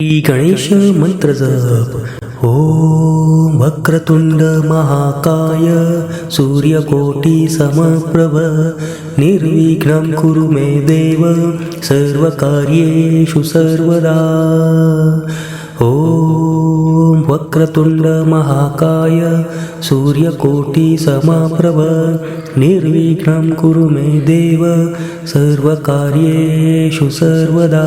श्री गणेश मंत्र जप. ओम वक्रतुंड महाकाय सूर्यकोटि समप्रभ. निर्विघ्नं कुरु मे देव सर्वकार्येषु सर्वदा. ॐ वक्रतुण्ड महाकाय सूर्यकोटि समप्रभ. निर्विघ्नं कुरु मे देव सर्वकार्येषु सर्वदा.